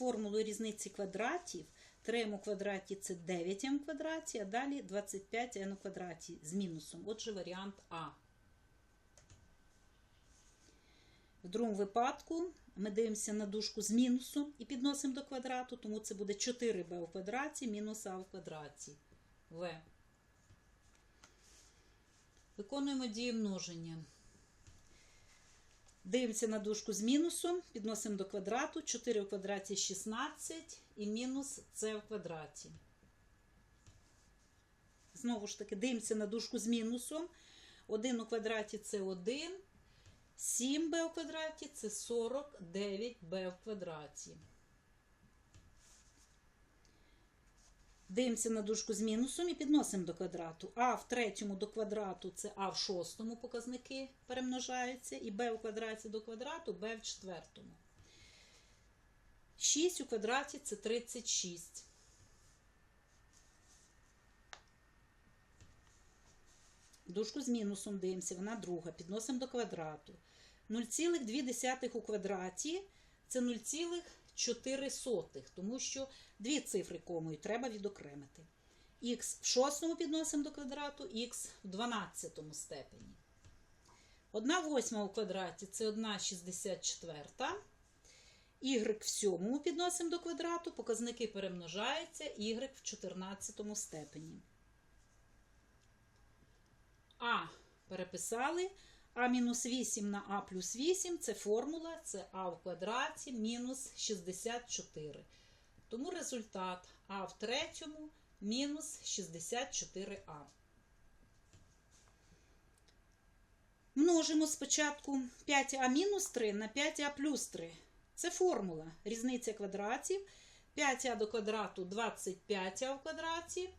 формулу різниці квадратів. 3m у квадраті це 9m у квадраті, а далі 25n у квадраті з мінусом. Отже, варіант А. В другому випадку ми дивимося на дужку з мінусом і підносимо до квадрату, тому це буде 4b у квадраті мінус а в квадраті. В. Виконуємо дію множення. Дивимося на дужку з мінусом, підносимо до квадрату, 4 у квадраті 16 і мінус c в квадраті. Знову ж таки, дивимося на дужку з мінусом. 1 у квадраті це 1, 7b у квадраті це 49b в квадраті. Дивимося на дужку з мінусом і підносимо до квадрату. А в третьому до квадрату це А в шостому показники перемножаються, і Б у квадраті до квадрату, Б в четвертому. 6 у квадраті це 36. Дужку з мінусом дивимося, вона друга. Підносимо до квадрату. 0,2 у квадраті це 0,4, тому що дві цифри комою треба відокремити. Х в шостому підносимо до квадрату, х в 12 степені. 1 восьма у квадраті це 1 64. Y в сьомому підносимо до квадрату, показники перемножаються, y в 14 степені. А переписали. А мінус 8 на А плюс 8 це формула, це А в квадраті мінус 64. Тому результат А в третьому мінус 64А. Множимо спочатку 5А мінус 3 на 5А плюс 3. Це формула. Різниця квадратів. 5а до квадрату 25а в квадраті.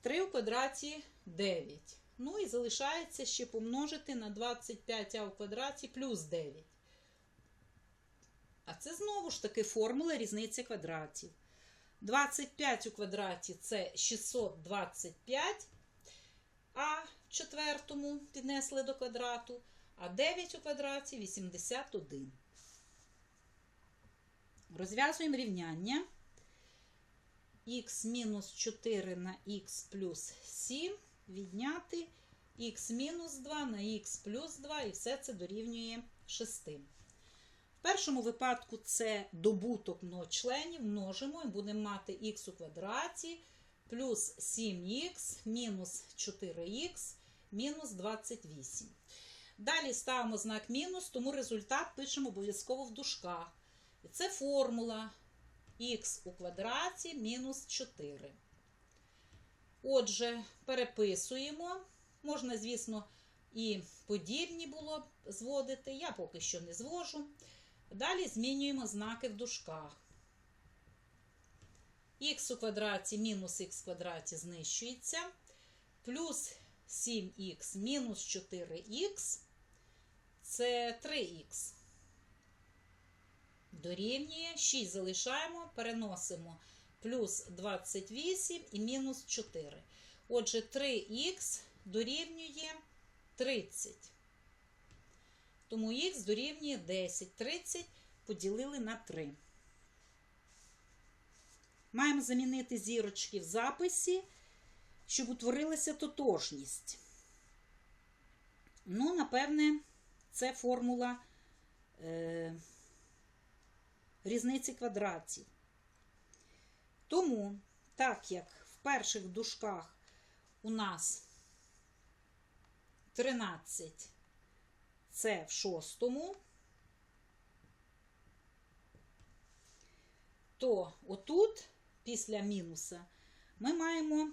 3 у квадраті 9. Ну і залишається ще помножити на 25а в квадраті плюс 9. А це знову ж таки формула різниці квадратів. 25 у квадраті це 625, а в четвертому піднесли до квадрату, а 9 у квадраті 81. Розв'язуємо рівняння. х мінус 4 на х плюс 7 відняти х мінус 2 на х плюс 2, і все це дорівнює 6. В першому випадку це добуток многочленів, множимо і будемо мати х у квадраті плюс 7х мінус 4х мінус 28. Далі ставимо знак мінус, тому результат пишемо обов'язково в дужках. І це формула х у квадраті мінус 4. Отже, переписуємо. Можна, звісно, і подібні було б зводити. Я поки що не звожу. Далі змінюємо знаки в дужках. Х у квадраті мінус х в квадраті знищується. Плюс 7х мінус 4х це 3х. Дорівнює 6 залишаємо, переносимо плюс 28 і мінус 4. Отже, 3х дорівнює 30. Тому х дорівнює 10. 30 поділили на 3. Маємо замінити зірочки в записі, щоб утворилася тотожність. Ну, напевне, це формула е, різниці квадратів. Тому, так як в перших дужках у нас 13 це в шостому, то отут, після мінуса, ми маємо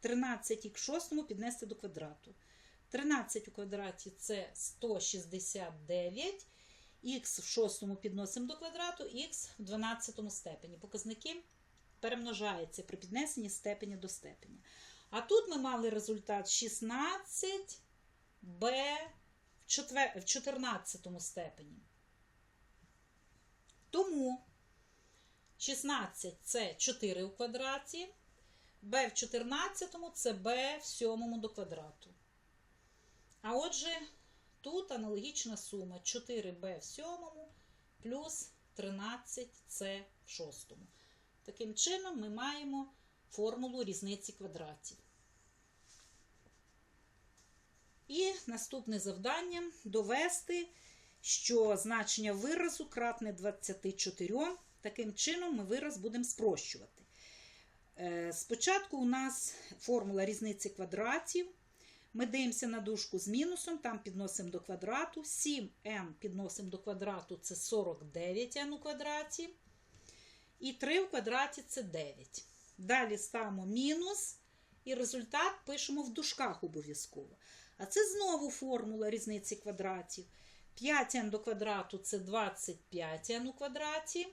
13 в шостому піднести до квадрату. 13 у квадраті це 169, х в шостому підносимо до квадрату, х в 12 степені. Показники перемножаються при піднесенні степені до степені. А тут ми мали результат 16 b в 14 степені. Тому 16 це 4 у квадраті, b в 14 це b в 7 до квадрату. А отже, тут аналогічна сума 4b в 7 плюс 13c в шостому. Таким чином, ми маємо формулу різниці квадратів. І наступне завдання довести, що значення виразу кратне 24. Таким чином, ми вираз будемо спрощувати. Е, Спочатку у нас формула різниці квадратів. Ми дивимося на дужку з мінусом, там підносимо до квадрату. 7n підносимо до квадрату це 49n у квадраті. І 3 в квадраті це 9. Далі ставимо мінус, і результат пишемо в дужках обов'язково. А це знову формула різниці квадратів. 5n до квадрату це 25n у квадраті.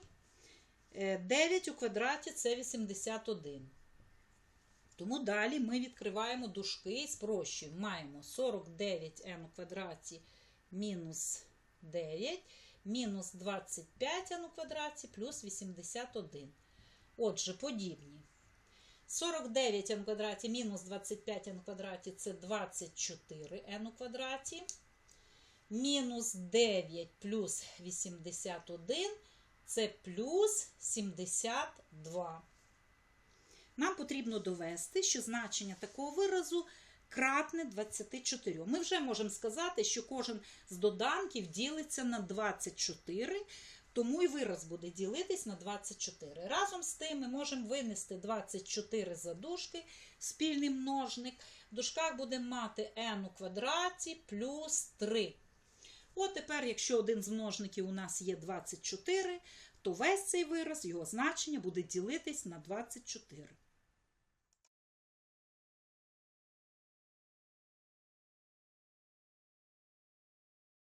Е, 9 у квадраті це 81. Тому далі ми відкриваємо дужки і спрощуємо. Маємо 49n у квадраті мінус 9, мінус 25n у квадраті плюс 81. Отже, подібні. 49n у квадраті мінус 25n у квадраті це 24n у квадраті. Мінус 9 плюс 81 це плюс 72. Нам потрібно довести, що значення такого виразу кратне 24. Ми вже можемо сказати, що кожен з доданків ділиться на 24, тому і вираз буде ділитись на 24. Разом з тим ми можемо винести 24 за дужки, спільний множник. В дужках будемо мати n у квадраті плюс 3. От тепер, якщо один з множників у нас є 24, то весь цей вираз, його значення буде ділитись на 24.